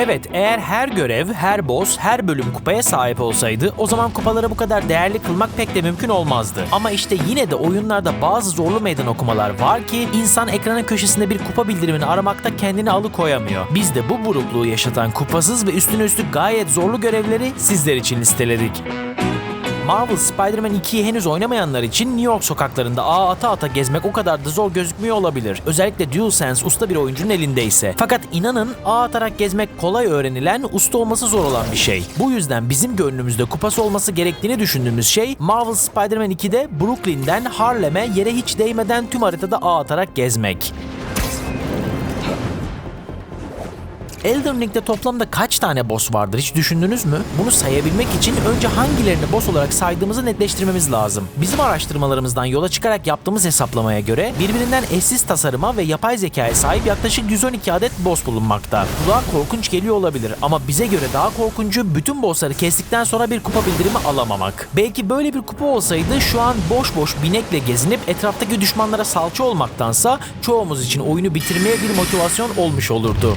Evet, eğer her görev, her boss, her bölüm kupaya sahip olsaydı o zaman kupaları bu kadar değerli kılmak pek de mümkün olmazdı. Ama işte yine de oyunlarda bazı zorlu meydan okumalar var ki insan ekranın köşesinde bir kupa bildirimini aramakta kendini alıkoyamıyor. Biz de bu burukluğu yaşatan kupasız ve üstüne üstlük gayet zorlu görevleri sizler için listeledik. Marvel Spider-Man 2'yi henüz oynamayanlar için New York sokaklarında ağ ata ata gezmek o kadar da zor gözükmüyor olabilir. Özellikle DualSense usta bir oyuncunun elindeyse. Fakat inanın ağ atarak gezmek kolay öğrenilen, usta olması zor olan bir şey. Bu yüzden bizim gönlümüzde kupası olması gerektiğini düşündüğümüz şey Marvel Spider-Man 2'de Brooklyn'den Harlem'e yere hiç değmeden tüm haritada ağ atarak gezmek. Elden Ring'de toplamda kaç tane boss vardır hiç düşündünüz mü? Bunu sayabilmek için önce hangilerini boss olarak saydığımızı netleştirmemiz lazım. Bizim araştırmalarımızdan yola çıkarak yaptığımız hesaplamaya göre birbirinden eşsiz tasarıma ve yapay zekaya sahip yaklaşık 112 adet boss bulunmakta. Kulağa korkunç geliyor olabilir ama bize göre daha korkuncu bütün bossları kestikten sonra bir kupa bildirimi alamamak. Belki böyle bir kupa olsaydı şu an boş boş binekle gezinip etraftaki düşmanlara salça olmaktansa çoğumuz için oyunu bitirmeye bir motivasyon olmuş olurdu.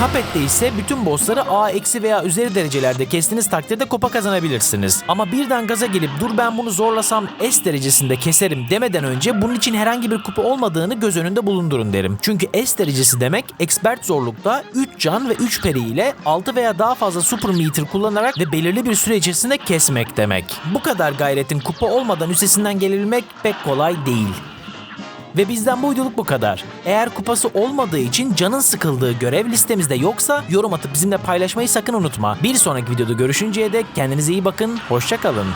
Cuphead'de ise bütün bossları A eksi veya üzeri derecelerde kestiğiniz takdirde kupa kazanabilirsiniz. Ama birden gaza gelip dur ben bunu zorlasam S derecesinde keserim demeden önce bunun için herhangi bir kupa olmadığını göz önünde bulundurun derim. Çünkü S derecesi demek expert zorlukta 3 can ve 3 peri ile 6 veya daha fazla super meter kullanarak ve belirli bir süre içerisinde kesmek demek. Bu kadar gayretin kupa olmadan üstesinden gelebilmek pek kolay değil. Ve bizden bu videoluk bu kadar. Eğer kupası olmadığı için canın sıkıldığı görev listemizde yoksa yorum atıp bizimle paylaşmayı sakın unutma. Bir sonraki videoda görüşünceye dek kendinize iyi bakın, hoşçakalın.